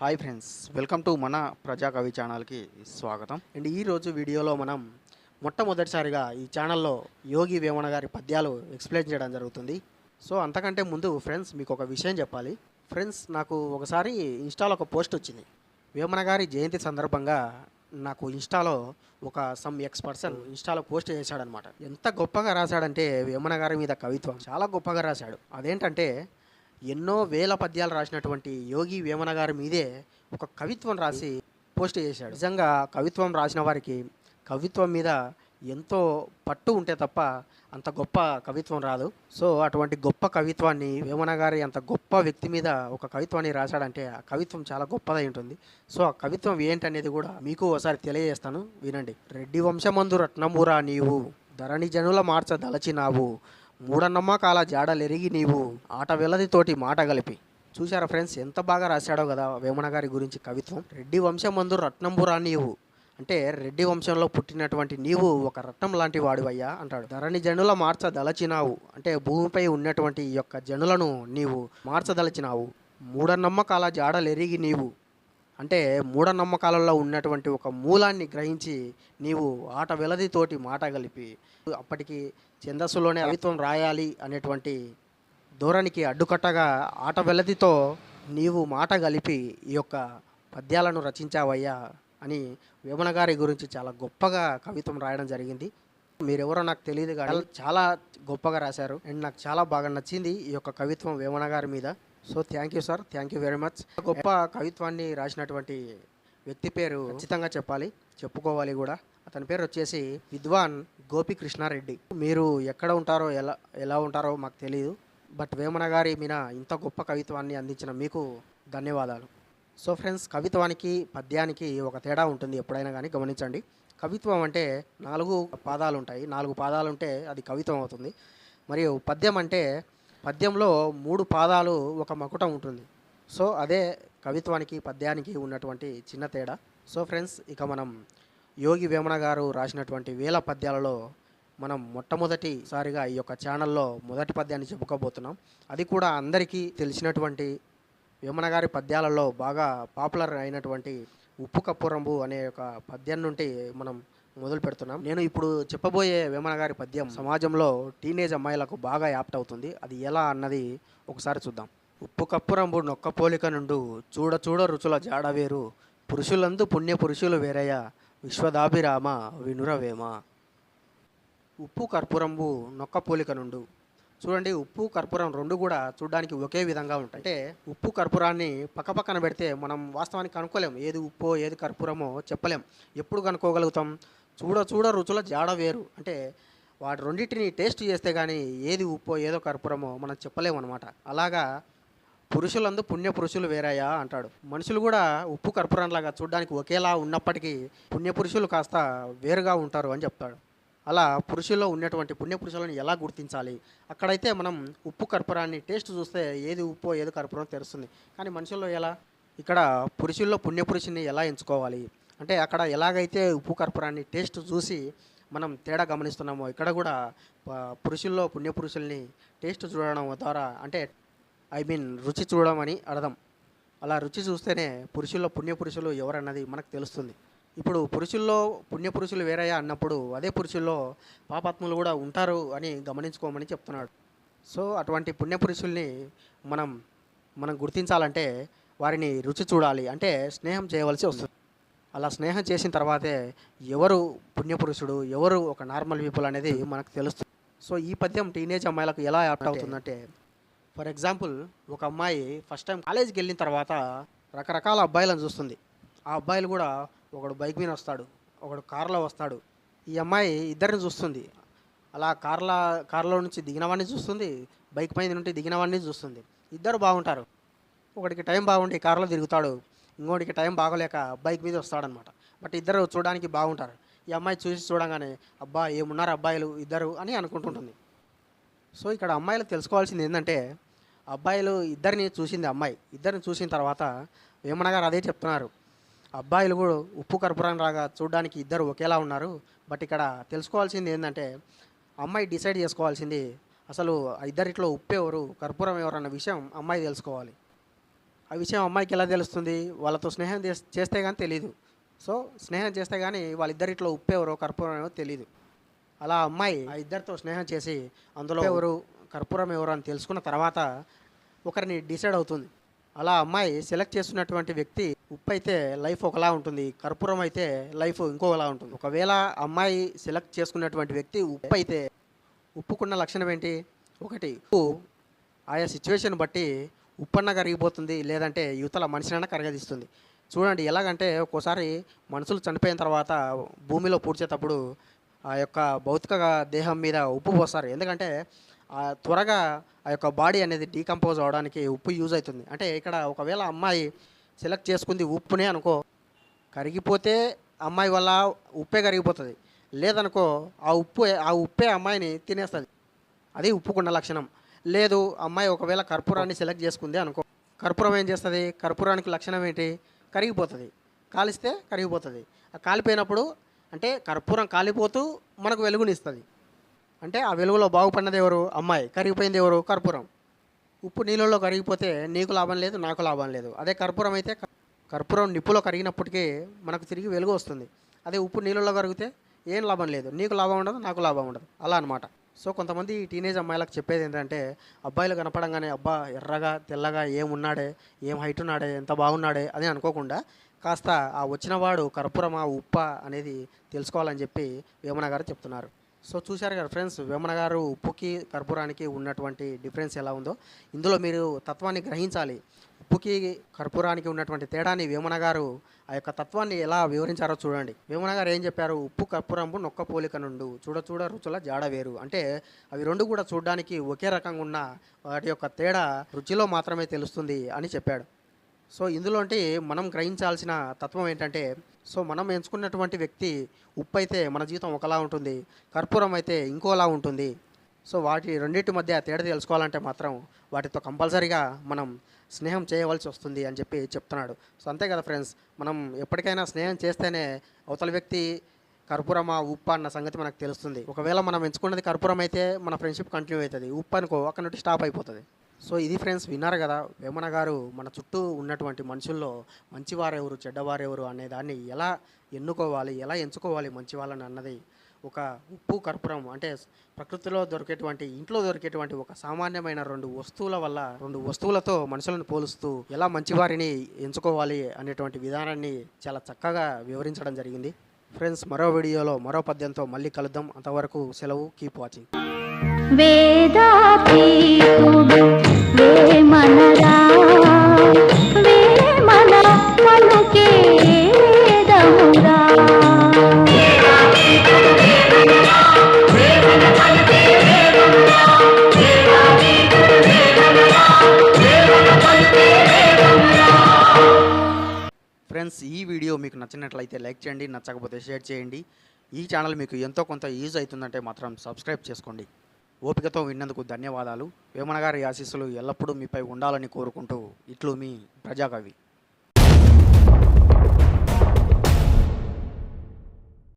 Hi friends welcome to మన ప్రజా కవి ఛానల్కి స్వాగతం. అండ్ ఈరోజు వీడియోలో మనం మొట్టమొదటిసారిగా ఈ ఛానల్లో యోగి వేమన గారి పద్యాలు ఎక్స్ప్లెయిన్ చేయడం జరుగుతుంది. సో అంతకంటే ముందు ఫ్రెండ్స్ మీకు ఒక విషయం చెప్పాలి. ఫ్రెండ్స్ నాకు ఒకసారి ఇన్స్టాలో ఒక పోస్ట్ వచ్చింది. వేమన గారి జయంతి సందర్భంగా నాకు ఇన్స్టాలో ఒక సమ్ ఎక్స్ పర్సన్ ఇన్స్టాలో పోస్ట్ చేశాడనమాట ఎంత గొప్పగా రాశాడంటే వేమన గారి మీద కవిత్వం. చాలా గొప్పగా రాశాడు. అదేంటంటే ఎన్నో వేల పద్యాలు రాసినటువంటి యోగి వేమన గారి మీదే ఒక కవిత్వం రాసి పోస్ట్ చేశాడు. నిజంగా కవిత్వం రాసిన వారికి కవిత్వం మీద ఎంతో పట్టు ఉంటే తప్ప అంత గొప్ప కవిత్వం రాదు. సో అటువంటి గొప్ప కవిత్వాన్ని వేమన గారి అంత గొప్ప వ్యక్తి మీద ఒక కవిత్వాన్ని రాశాడంటే ఆ కవిత్వం చాలా గొప్పదై ఉంటుంది. సో ఆ కవిత్వం ఏంటనేది కూడా మీకు ఒకసారి తెలియజేస్తాను. వినండి. రెడ్డి వంశమందు రత్నమూరా నీవు ధరణి జనుల మార్చ దలచినావు మూఢనమ్మకాల జాడలెరిగి నీవు ఆట వెలదితోటి మాట గలిపి. చూసారా ఫ్రెండ్స్ ఎంత బాగా రాశాడో కదా వేమన గారి గురించి కవిత్వం. రెడ్డి వంశమందు రత్నంబురా నీవు అంటే రెడ్డి వంశంలో పుట్టినటువంటి నీవు ఒక రత్నం లాంటి వాడివయ్యా అంటాడు. ధరణి జనుల మార్చదలచినావు అంటే భూమిపై ఉన్నటువంటి ఈ యొక్క జనులను నీవు మార్చదలచినావు మూఢనమ్మకాల జాడలెరిగి నీవు అంటే మూఢనమ్మకాలలో ఉన్నటువంటి ఒక మూలాన్ని గ్రహించి నీవు ఆట వెలదితోటి మాట కలిపి అప్పటికి ఛందస్సులోనే కవిత్వం రాయాలి అనేటువంటి ధోరణికి అడ్డుకట్టగా ఆట వెలదితో నీవు మాట కలిపి ఈ యొక్క పద్యాలను రచించావయ్యా అని వేమన గారి గురించి చాలా గొప్పగా కవిత్వం రాయడం జరిగింది. మీరెవరో నాకు తెలియదు కానీ చాలా గొప్పగా రాశారు. అండ్ నాకు చాలా బాగా నచ్చింది ఈ యొక్క కవిత్వం వేమన గారి మీద. So thank you sir thank you very much గొప్ప కవిత్వాన్ని రాసినటువంటి వ్యక్తి పేరు ఖచ్చితంగా చెప్పాలి చెప్పుకోవాలి కూడా. అతని పేరు వచ్చేసి విద్వాన్ గోపికృష్ణారెడ్డి. మీరు ఎక్కడ ఉంటారో ఎలా ఎలా ఉంటారో మాకు తెలియదు బట్ వేమన గారి మీద ఇంత గొప్ప కవిత్వాన్ని అందించిన మీకు ధన్యవాదాలు. సో ఫ్రెండ్స్ కవిత్వానికి పద్యానికి ఒక తేడా ఉంటుంది ఎప్పుడైనా కానీ గమనించండి. కవిత్వం అంటే నాలుగు పాదాలు ఉంటాయి. నాలుగు పాదాలు ఉంటే అది కవిత్వం అవుతుంది. మరియు పద్యం అంటే పద్యంలో మూడు పాదాలు ఒక మకుటం ఉంటుంది. సో అదే కవిత్వానికి పద్యానికి ఉన్నటువంటి చిన్న తేడా. సో ఫ్రెండ్స్ ఇక మనం యోగి వేమన గారు రాసినటువంటి వేల పద్యాలలో మనం మొట్టమొదటిసారిగా ఈ యొక్క ఛానల్లో మొదటి పద్యాన్ని చెప్పుకోబోతున్నాం. అది కూడా అందరికీ తెలిసినటువంటి వేమన గారి పద్యాలలో బాగా పాపులర్ అయినటువంటి ఉప్పు కప్పురంబు అనే ఒక పద్యం నుండి మనం మొదలు పెడుతున్నాం. నేను ఇప్పుడు చెప్పబోయే వేమన గారి పద్యం సమాజంలో టీనేజ్ అమ్మాయిలకు బాగా యాప్ట్ అవుతుంది. అది ఎలా అన్నది ఒకసారి చూద్దాం. ఉప్పు కప్పురంబు నొక్క పోలిక నుండు చూడ చూడ రుచుల జాడవేరు పురుషులందు పుణ్య పురుషులు వేరయ్య. విశ్వదాభిరామ వినురవేమ ఉప్పు కర్పూరంబు నొక్క పోలిక నుండు చూడండి ఉప్పు కర్పూరం రెండు కూడా చూడడానికి ఒకే విధంగా ఉంటాయి. అంటే ఉప్పు కర్పూరాన్ని పక్కపక్కన పెడితే మనం వాస్తవానికి కనుక్కోలేం. ఏది ఉప్పో ఏది కర్పూరమో చెప్పలేం. ఎప్పుడు కనుక్కోగలుగుతాం? చూడ చూడ రుచుల జాడ వేరు. అంటే వాటి రెండింటిని టేస్ట్ చేస్తే కానీ ఏది ఉప్పో ఏదో కర్పూరమో మనం చెప్పలేము అనమాట అలాగా పురుషులందు పుణ్య పురుషులు వేరయ్యా అంటాడు. మనుషులు కూడా ఉప్పు కర్పూరంలాగా చూడడానికి ఒకేలా ఉన్నప్పటికీ పుణ్య పురుషులు కాస్త వేరుగా ఉంటారు అని చెప్తాడు. అలా పురుషుల్లో ఉన్నటువంటి పుణ్యపురుషులను ఎలా గుర్తించాలి? అక్కడైతే మనం ఉప్పు కర్పూరాన్ని టేస్ట్ చూస్తే ఏది ఉప్పు ఏది కర్పూరం తెలుస్తుంది. కానీ మనుషుల్లో ఎలా? ఇక్కడ పురుషుల్లో పుణ్యపురుషుని ఎలా ఎంచుకోవాలి? అంటే అక్కడ ఎలాగైతే ఉప్పు కర్పూరాన్ని టేస్ట్ చూసి మనం తేడా గమనిస్తున్నామో ఇక్కడ కూడా పురుషుల్లో పుణ్యపురుషుల్ని టేస్ట్ చూడడం ద్వారా అంటే ఐ మీన్ రుచి చూడడం అని అర్థం. అలా రుచి చూస్తేనే పురుషుల్లో పుణ్యపురుషులు ఎవరన్నది మనకు తెలుస్తుంది. ఇప్పుడు పురుషుల్లో పుణ్యపురుషులు వేరయ్యా అన్నప్పుడు అదే పురుషుల్లో పాపాత్ములు కూడా ఉంటారు అని గమనించుకోమని చెప్తున్నాడు. సో అటువంటి పుణ్యపురుషుల్ని మనం మనం గుర్తించాలంటే వారిని రుచి చూడాలి. అంటే స్నేహం చేయవలసి వస్తుంది. అలా స్నేహం చేసిన తర్వాతే ఎవరు పుణ్యపురుషుడు ఎవరు ఒక నార్మల్ పీపుల్ అనేది మనకు తెలుస్తుంది. సో ఈ పద్యం టీనేజ్ అమ్మాయిలకు ఎలా యాప్ట్ అవుతుందంటే ఫర్ ఎగ్జాంపుల్ ఒక అమ్మాయి ఫస్ట్ టైం కాలేజీకి వెళ్ళిన తర్వాత రకరకాల అబ్బాయిలను చూస్తుంది. ఆ అబ్బాయిలు కూడా ఒకడు బైక్ మీద వస్తాడు ఒకడు కార్లో వస్తాడు. ఈ అమ్మాయి ఇద్దరిని చూస్తుంది. అలా కార్ల కార్లో నుంచి దిగినవాడిని చూస్తుంది బైక్ పైన నుండి దిగినవాడిని చూస్తుంది. ఇద్దరు బాగుంటారు. ఒకడికి టైం బాగుండి కార్లో తిరుగుతాడు ఇంకోటికి టైం బాగోలేక బైక్ మీద వస్తాడనమాట. బట్ ఇద్దరు చూడడానికి బాగుంటారు. ఈ అమ్మాయి చూసి చూడగానే అబ్బా ఏమున్నారు అబ్బాయిలు ఇద్దరు? అని అనుకుంటుంటుంది. సో ఇక్కడ అమ్మాయిలు తెలుసుకోవాల్సింది ఏంటంటే అబ్బాయిలు ఇద్దరిని చూసింది అమ్మాయి. ఇద్దరిని చూసిన తర్వాత వేమన గారు అదే చెప్తున్నారు. అబ్బాయిలు కూడా ఉప్పు కర్పూరం రాగా చూడడానికి ఇద్దరు ఒకేలా ఉన్నారు. బట్ ఇక్కడ తెలుసుకోవాల్సింది ఏంటంటే అమ్మాయి డిసైడ్ చేసుకోవాల్సింది అసలు ఆ ఇద్దరిట్లో ఉప్పు ఎవరు కర్పూరం ఎవరు అన్న విషయం అమ్మాయి తెలుసుకోవాలి. ఆ విషయం అమ్మాయికి ఎలా తెలుస్తుంది? వాళ్ళతో స్నేహం చేస్- చేస్తే కానీ తెలియదు సో స్నేహం చేస్తే కానీ వాళ్ళిద్దరిట్లో ఉప్పు ఎవరో కర్పూరం ఎవరో తెలియదు అలా అమ్మాయి ఆ ఇద్దరితో స్నేహం చేసి అందులో ఎవరు కర్పూరం ఎవరు అని తెలుసుకున్న తర్వాత ఒకరిని డిసైడ్ అవుతుంది. అలా అమ్మాయి సెలెక్ట్ చేస్తున్నటువంటి వ్యక్తి ఉప్పు అయితే లైఫ్ ఒకలా ఉంటుంది కర్పూరం అయితే లైఫ్ ఇంకోలా ఉంటుంది. ఒకవేళ అమ్మాయి సెలెక్ట్ చేసుకున్నటువంటి వ్యక్తి ఉప్పు అయితే ఉప్పుకున్న లక్షణం ఏంటి? ఒకటి ఉప్పు ఆయా సిచ్యువేషన్ బట్టి ఉప్పన్న కరిగిపోతుంది లేదంటే యువతల మనిషినైనా కరగదీస్తుంది. చూడండి ఎలాగంటే ఒక్కోసారి మనుషులు చనిపోయిన తర్వాత భూమిలో పూడ్చేటప్పుడు ఆ యొక్క భౌతిక దేహం మీద ఉప్పు పోస్తారు. ఎందుకంటే త్వరగా ఆ యొక్క బాడీ అనేది డీకంపోజ్ అవడానికి ఉప్పు యూజ్ అవుతుంది. అంటే ఇక్కడ ఒకవేళ అమ్మాయి సెలెక్ట్ చేసుకుంది ఉప్పునే అనుకో కరిగిపోతే అమ్మాయి వల్ల ఉప్పే కరిగిపోతుంది. లేదనుకో ఆ ఉప్పు ఆ ఉప్పే అమ్మాయిని తినేస్తుంది. అది ఉప్పుకున్న లక్షణం. లేదు అమ్మాయి ఒకవేళ కర్పూరాన్ని సెలెక్ట్ చేసుకుంది అనుకో కర్పూరం ఏం చేస్తుంది? కర్పూరానికి లక్షణం ఏంటి? కరిగిపోతుంది. కాలిస్తే కరిగిపోతుంది. ఆ కాలిపోయినప్పుడు అంటే కర్పూరం కాలిపోతూ మనకు వెలుగునిస్తుంది. అంటే ఆ వెలుగులో బాగుపడినది ఎవరు? అమ్మాయి. కరిగిపోయింది ఎవరు? కర్పూరం. ఉప్పు నీళ్ళలో కరిగిపోతే నీకు లాభం లేదు నాకు లాభం లేదు. అదే కర్పూరం అయితే కర్పూరం నిప్పులో కరిగినప్పటికీ మనకు తిరిగి వెలుగు వస్తుంది. అదే ఉప్పు నీళ్ళలో కరిగితే ఏం లాభం లేదు. నీకు లాభం ఉండదు నాకు లాభం ఉండదు. అలా అనమాట సో కొంతమంది టీనేజ్ అమ్మాయిలకు చెప్పేది ఏంటంటే అబ్బాయిలు కనపడంగానే అబ్బా ఎర్రగా తెల్లగా ఏమున్నాడే? ఏం హైట్ ఉన్నాడే? ఎంత బాగున్నాడే? అని అనుకోకుండా కాస్త ఆ వచ్చినవాడు కర్పూరమా ఉప్ప అనేది తెలుసుకోవాలని చెప్పి వేమన గారు చెప్తున్నారు. సో చూశారు కదా ఫ్రెండ్స్ వేమన గారు ఉప్పుకి కర్పూరానికి ఉన్నటువంటి డిఫరెన్స్ ఎలా ఉందో. ఇందులో మీరు తత్వాన్ని గ్రహించాలి. ఉప్పుకి కర్పూరానికి ఉన్నటువంటి తేడాని వేమన గారు ఆ యొక్క తత్వాన్ని ఎలా వివరించారో చూడండి. వేమన గారు ఏం చెప్పారు? ఉప్పు కర్పూరంపు నొక్క పోలిక నుండు చూడ చూడ రుచుల జాడ వేరు. అంటే అవి రెండు కూడా చూడడానికి ఒకే రకంగా ఉన్న వాటి యొక్క తేడా రుచిలో మాత్రమే తెలుస్తుంది అని చెప్పాడు. సో ఇందులోంటి మనం గ్రహించాల్సిన తత్వం ఏంటంటే సో మనం ఎంచుకున్నటువంటి వ్యక్తి ఉప్పు అయితే మన జీవితం ఒకలా ఉంటుంది కర్పూరం అయితే ఇంకోలా ఉంటుంది. సో వాటి రెండింటి మధ్య తేడా తెలుసుకోవాలంటే మాత్రం వాటితో కంపల్సరీగా మనం స్నేహం చేయవలసి వస్తుంది అని చెప్పి చెప్తున్నాడు. సో అంతే కదా ఫ్రెండ్స్ మనం ఎప్పటికైనా స్నేహం చేస్తేనే అవతల వ్యక్తి కర్పూరమా ఉప్పు అన్న సంగతి మనకు తెలుస్తుంది. ఒకవేళ మనం ఎంచుకున్నది కర్పూరం అయితే మన ఫ్రెండ్షిప్ కంటిన్యూ అవుతుంది. ఉప్పు అనుకో అక్కడ నుండి స్టాప్ అయిపోతుంది. సో ఇది ఫ్రెండ్స్ విన్నారు కదా వేమన గారు మన చుట్టూ ఉన్నటువంటి మనుషుల్లో మంచివారెవరు చెడ్డవారెవరు అనే దాన్ని ఎలా ఎన్నుకోవాలి ఎలా ఎంచుకోవాలి మంచి వాళ్ళని అన్నది ఒక ఉప్పు కర్పూరం అంటే ప్రకృతిలో దొరికేటువంటి ఇంట్లో దొరికేటువంటి ఒక సామాన్యమైన రెండు వస్తువుల వల్ల రెండు వస్తువులతో మనుషులను పోలుస్తూ ఎలా మంచివారిని ఎంచుకోవాలి అనేటువంటి విధానాన్ని చాలా చక్కగా వివరించడం జరిగింది. ఫ్రెండ్స్ మరో వీడియోలో మరో పద్యంతో మళ్ళీ కలుద్దాం. అంతవరకు సెలవు కీప్ వాచింగ్ వేదాతీతుడు వేమనరా వేమన ఫ్రెండ్స్ ఈ వీడియో మీకు నచ్చినట్లయితే లైక్ చేయండి నచ్చకపోతే షేర్ చేయండి. ఈ ఛానల్ మీకు ఎంతో కొంత యూజ్ అవుతుందంటే మాత్రం సబ్స్క్రైబ్ చేసుకోండి. ఓపికతో విన్నందుకు ధన్యవాదాలు. వేమనగారి ఆశీస్సులు ఎల్లప్పుడూ మీపై ఉండాలని కోరుకుంటూ ఇట్లు మీ ప్రజాకవి.